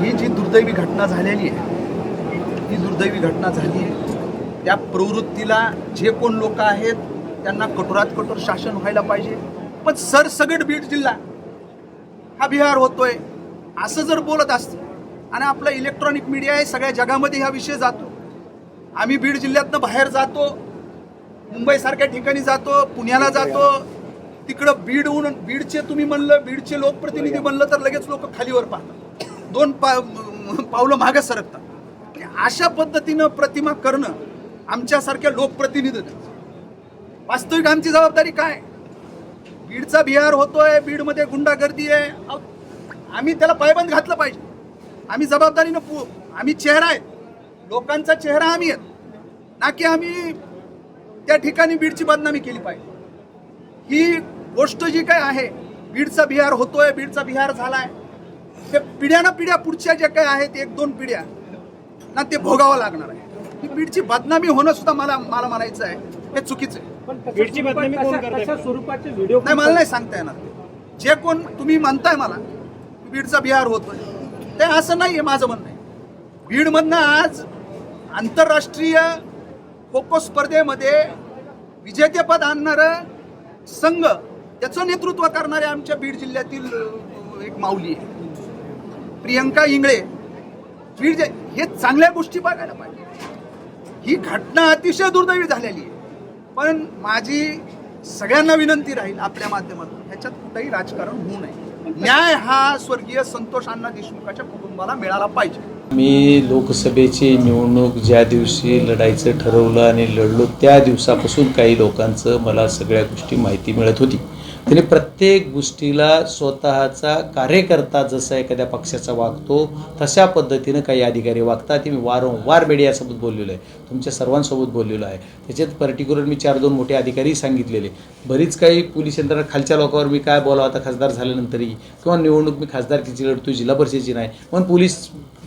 ही जी दुर्दैवी घटना झालेली आहे ही दुर्दैवी घटना झाली आहे त्या प्रवृत्तीला जे कोण लोक आहेत त्यांना कठोरात कठोर शासन व्हायला पाहिजे. पण सरसगट बीड जिल्हा हा बिहार होतोय असं जर बोलत असतं आणि आपला इलेक्ट्रॉनिक मीडिया आहे सगळ्या जगामध्ये हा विषय जातो. आम्ही बीड जिल्ह्यातनं बाहेर जातो मुंबईसारख्या ठिकाणी जातो पुण्याला जातो तिकडं बीडहून बीडचे तुम्ही म्हणलं बीडचे लोकप्रतिनिधी म्हणलं तर लगेच लोक खालीवर पाहतात. दोन पा पावलं मागे सरकतात. अशा पद्धतीनं प्रतिमा करणं आमच्यासारख्या लोकप्रतिनिधी वास्तविक आमची जबाबदारी काय? बीडचा बिहार होतोय बीडमध्ये गुंडागर्दी आहे. आम्ही त्याला पायबंद घातलं पाहिजे. आम्ही जबाबदारीनं पु आम्ही चेहरा आहे. लोकांचा चेहरा आम्ही आहेत. ना की आम्ही त्या ठिकाणी बीडची बदनामी केली पाहिजे. ही गोष्ट जी काय आहे बीडचा बिहार होतोय बीडचा बिहार झालाय. ते पिढ्याना पिढ्या पुढच्या ज्या काय आहेत एक दोन पिढ्या ना ते भोगावं लागणार आहे. ही बीडची बदनामी होणं सुद्धा मला मला म्हणायचं आहे. हे चुकीचं आहे. बीडची बदनामी कोण करतंय? स्वरूपाचे व्हिडिओ नाही मला नाही सांगता येणार. जे कोण तुम्ही म्हणताय मला बीडचा बिहार होतोय. ते असं नाहीये माझं म्हणणं आहे. बीडमधनं आज आंतरराष्ट्रीय खो खो स्पर्धेमध्ये विजेतेपद आणणारं संघ त्याचं नेतृत्व करणारे आमच्या बीड जिल्ह्यातील अं, एक माऊली आहे. प्रियंका इंगळे. बीड हे चांगल्या गोष्टी बघायला पाहिजे. ही घटना अतिशय दुर्दैवी झालेली आहे. पण माझी सगळ्यांना विनंती राहील आपल्या माध्यमातून ह्याच्यात कुठंही राजकारण होऊ नये. न्याय हा स्वर्गीय संतोष अण्णा देशमुखाच्या कुटुंबाला मिळाला पाहिजे. मी लोकसभेची निवडणूक ज्या दिवशी लढायचं ठरवलं आणि लढलो त्या दिवसापासून काही लोकांचं मला सगळ्या गोष्टी माहिती मिळत होती. त्यांनी प्रत्येक गोष्टीला स्वतःचा कार्यकर्ता जसा एखाद्या पक्षाचा वागतो तशा पद्धतीनं काही अधिकारी वागतात. ते मी वारंवार मीडियासोबत बोललेलो आहे. तुमच्या सर्वांसोबत बोललेलो आहे. त्याच्यात पर्टिक्युलर मी चार दोन मोठे अधिकारी सांगितलेले. बरीच काही पोलीस यंत्रणा खालच्या लोकांवर मी काय बोलावं आता खासदार झाल्यानंतरही किंवा निवडणूक मी खासदारकीची लढतो जिल्हा परिषदेची नाही. पण पोलीस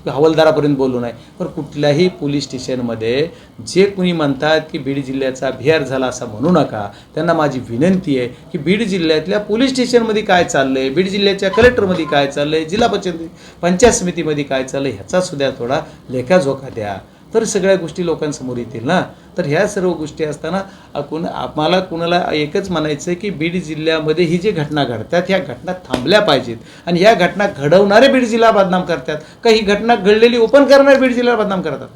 हवालदारापर्यंत बोललो नाही पण कुठल्याही पोलीस स्टेशनमध्ये जे कुणी म्हणतात की बीड जिल्ह्याचा बिहार झाला असा म्हणू नका त्यांना माझी विनंती आहे की बीड जिल्ह्यातल्या पोलीस स्टेशनमध्ये काय चाललं आहे बीड जिल्ह्याच्या कलेक्टरमध्ये काय चाललं आहे जिल्हा पंचायत पंचायत समितीमध्ये काय चाललं आहे ह्याचा सुद्धा थोडा लेखाजोखा द्या. तर सगळ्या गोष्टी लोकांसमोर येतील ना? तर ह्या सर्व गोष्टी असताना कुण आम्हाला कुणाला एकच म्हणायचं आहे की बीड जिल्ह्यामध्ये ही जी घटना घडतात ह्या घटना थांबल्या पाहिजेत. आणि ह्या घटना घडवणारे बीड जिल्हा बदनाम करतात. का ही घटना घडलेली ओपन करणारे बीड जिल्हा बदनाम करतात?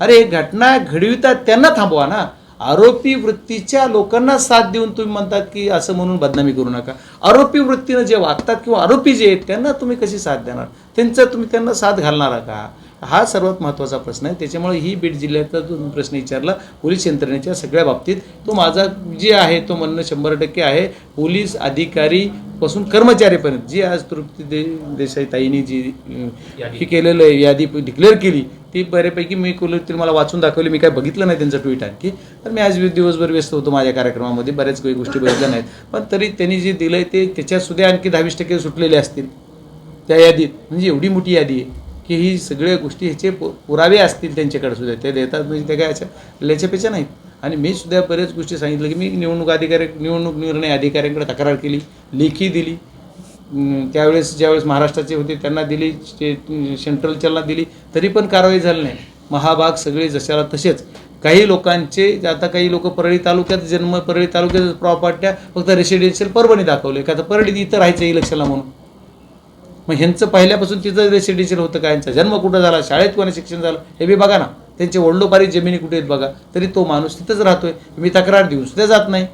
अरे घटना घडवितात त्यांना थांबवा ना. आरोपी वृत्तीच्या लोकांना साथ देऊन तुम्ही म्हणतात की असं म्हणून बदनामी करू नका. आरोपी वृत्तीनं जे वागतात किंवा आरोपी जे आहेत त्यांना तुम्ही कशी साथ देणार? त्यांचं तुम्ही त्यांना साथ घालणार का? हा सर्वात महत्त्वाचा प्रश्न आहे. त्याच्यामुळे ही बीड जिल्ह्यातला जो तुम्ही प्रश्न विचारला पोलीस यंत्रणेच्या सगळ्या बाबतीत तो माझा जे आहे तो म्हणणं शंभर टक्के आहे. पोलीस अधिकारीपासून कर्मचारीपर्यंत जी आज तृप्ती दे देसाई ताईंनी जी हे केलेलं आहे यादी डिक्लेअर केली ती बऱ्यापैकी मी कुल मला वाचून दाखवली. मी काय बघितलं नाही त्यांचं ट्विट आणखी. तर मी आज दिवसभर व्यस्त होतो माझ्या कार्यक्रमामध्ये बऱ्याच काही गोष्टी बघितल्या नाहीत. पण तरी त्यांनी जे दिलं आहे ते त्याच्यात सुद्धा आणखी दहावीस टक्के सुटलेले असतील. त्या यादीत. म्हणजे एवढी मोठी यादी आहे. की ही सगळ्या गोष्टी ह्याचे पु- पुरावे असतील त्यांच्याकडे सुद्धा. ते देतात म्हणजे ते काय अशा लेच्यापेच्या नाहीत. आणि मी सुद्धा बऱ्याच गोष्टी सांगितलं की मी निवडणूक अधिकारी निवडणूक निर्णय अधिकाऱ्यांकडे तक्रार केली लेखी दिली. त्यावेळेस ज्यावेळेस महाराष्ट्राचे होते त्यांना दिली सेंट्रलच्याला दिली. तरी पण कारवाई झाली नाही. महाभाग सगळे जशाला तसेच. काही लोकांचे आता काही लोक परळी तालुक्यात जन्म परळी तालुक्यात प्रॉपर्ट्या फक्त रेसिडेन्शियल परभणी दाखवले. का तर परळीत इथं राहायचं इलेक्शनला म्हणून. मग ह्यांचं पहिल्यापासून तिथं रेसिडेन्शियल होतं काय? यांचा जन्म कुठं झाला? शाळेत कोणा शिक्षण झालं? हे बी बघा ना. त्यांचे वडलोपारी जमिनी कुठे आहेत बघा? तरी तो माणूस तिथंच राहतोय. मी तक्रार देऊन सुद्धा जात नाही.